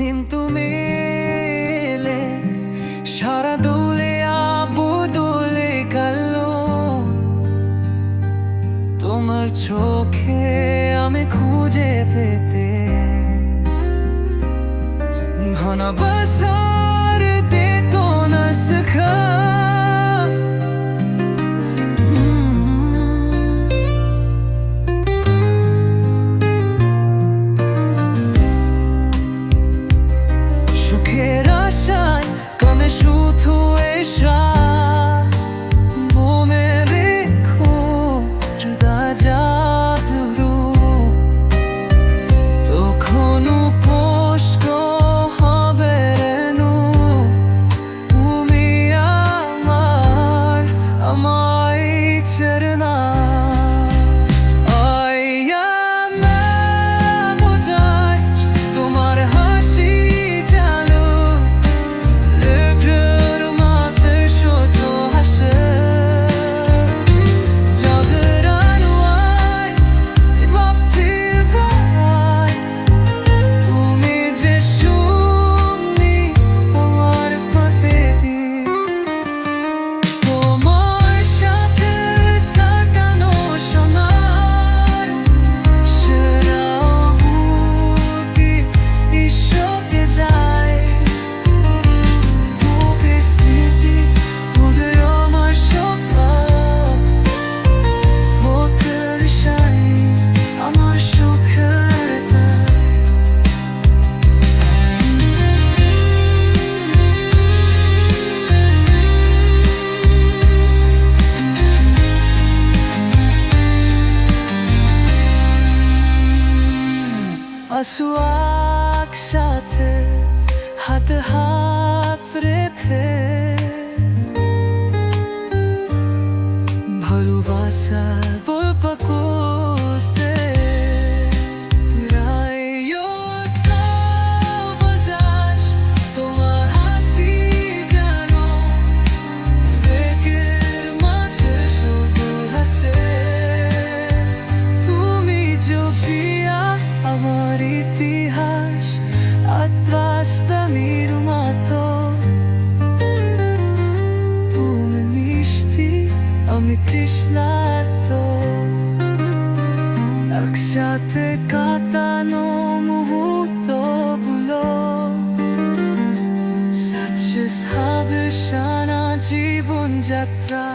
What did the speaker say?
দিন তুমি সারা দুলে আবু দুলে কাল। তোমার চোখে আমি খুঁজে পেতে। ঘন বসা হাসু একসাথে হাত হাত রে আমি কৃষ্ণার্ত একসাথে কাটানো মুহূর্তগুলো সাচ্ছে সাবে সারা জীবনযাত্রা